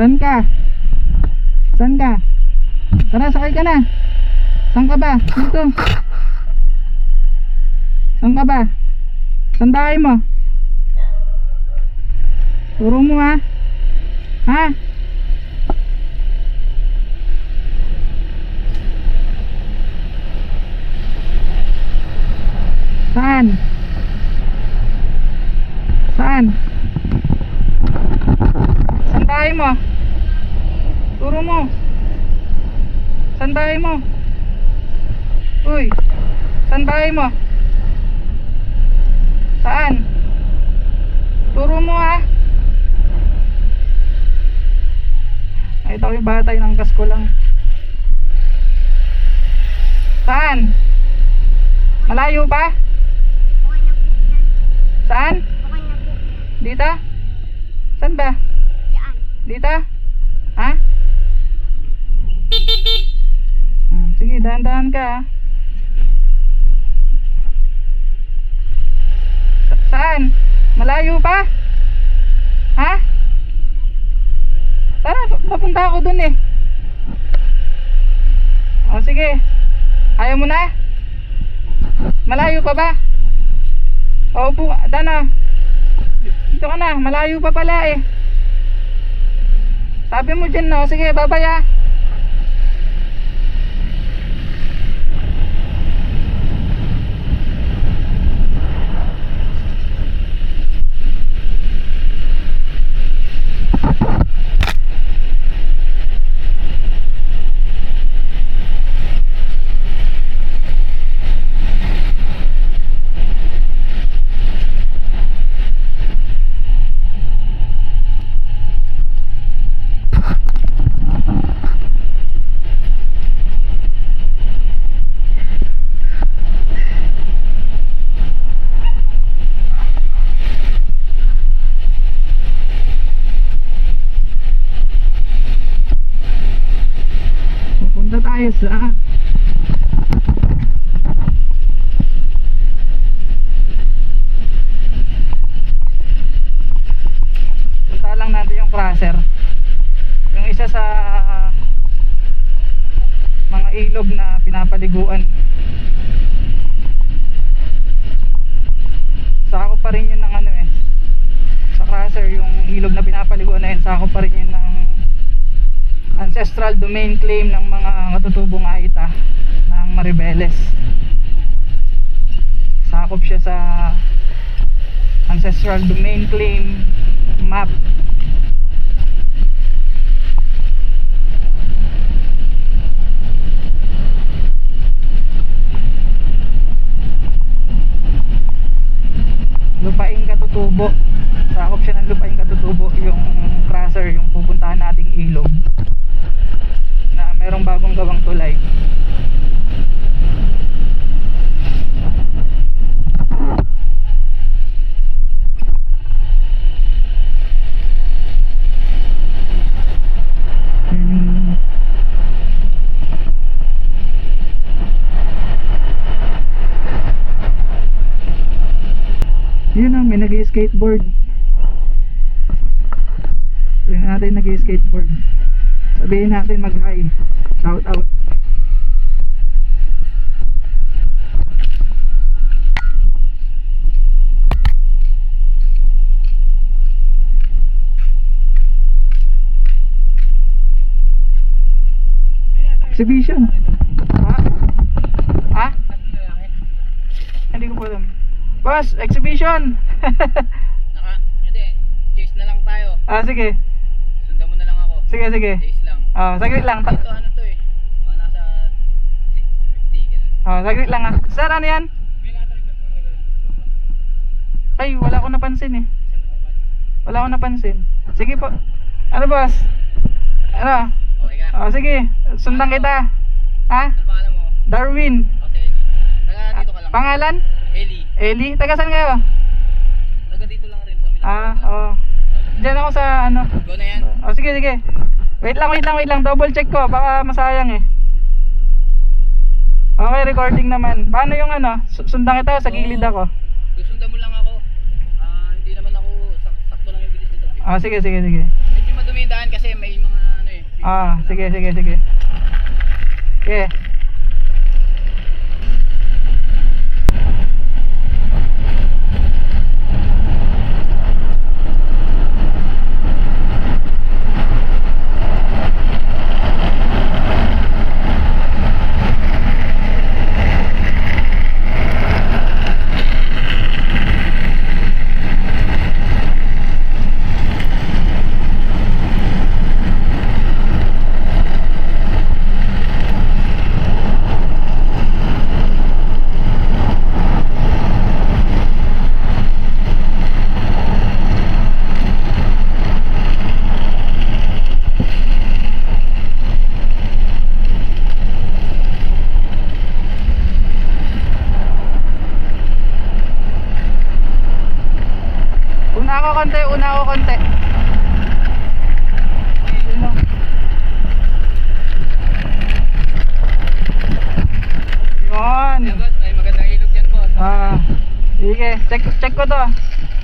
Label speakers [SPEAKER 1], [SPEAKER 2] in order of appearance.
[SPEAKER 1] Saan ka? Saan ka? Tara, sakay ka na. Saan ka ba? Dito. Saan ka ba? Saan bahay mo? Turo mo ha. Ha? Saan? Saan? Saan bahay mo? Turo mo. Saan bahay mo? Uy, saan bahay mo? Saan? Turo mo ha. Nakita ko yung bata yung angkas ko lang. Saan? Malayo pa? Saan? Dito? Saan ba? Dito? Ha? Sige, dahan-dahan ka ha. Sa- saan? Malayo pa? Ha? Tara, pa- papunta ako dun eh. O sige. Ayaw mo na? Malayo pa ba? O upo, dana. Dito ka na, malayo pa pala eh. Sabi mo dyan no, sige babaya. Pupunta tayo sa Punta lang natin yung crusher. Yung isa sa mga ilog na pinapaliguan. Sako pa rin yun ng ano eh. Sa crusher yung ilog na pinapaliguan na yun, sako pa rin yun ng ancestral domain claim ng mga katutubong Aita ng Maribeles. Sakop siya sa ancestral domain claim map. Lupaing katutubo. Sakop siya ng lupaing katutubo yung crusher, yung pupuntahan nating ilog Hmm. Yun na, may nag-skateboard. Yun natin nag-skateboard. Sabihin natin mag-hi. Shout out. Exhibition. Ha? Ha? Hindi ko po alam. Boss, exhibition.
[SPEAKER 2] Naka, hindi, chase na lang tayo.
[SPEAKER 1] ah, sige.
[SPEAKER 2] Sundan mo na lang ako.
[SPEAKER 1] Sige, sige.
[SPEAKER 2] Chase lang.
[SPEAKER 1] Ah, saglit lang.
[SPEAKER 2] Ito ano to eh. Mga nasa si- 50 ganun.
[SPEAKER 1] Ah, saglit lang ah. Sir, ano yan? Ay, wala akong napansin eh. Wala akong napansin. Sige po. Ano boss? Ano?
[SPEAKER 2] Okay ka?
[SPEAKER 1] Ah, sige. Sundan kita. Ha?
[SPEAKER 2] Ano pangalan mo?
[SPEAKER 1] Darwin.
[SPEAKER 2] Okay, Taga dito ka lang.
[SPEAKER 1] Pangalan?
[SPEAKER 2] Eli.
[SPEAKER 1] Eli. Taga saan kayo?
[SPEAKER 2] Taga dito lang rin sa Milan.
[SPEAKER 1] Ah, oo. Diyan ako sa ano.
[SPEAKER 2] Go na yan.
[SPEAKER 1] Oh, sige, sige. Wait lang, wait lang, wait lang. Double check ko. Baka masayang eh. Okay, recording naman. Paano yung ano? Su- Sundan kita, sa gilid ako.
[SPEAKER 2] Susundan mo lang ako. Ah, hindi naman ako sak sakto lang yung bilis nito.
[SPEAKER 1] Ah, sige, sige, sige. Ah, sige, sige, sige. Okay. Check, check ko to.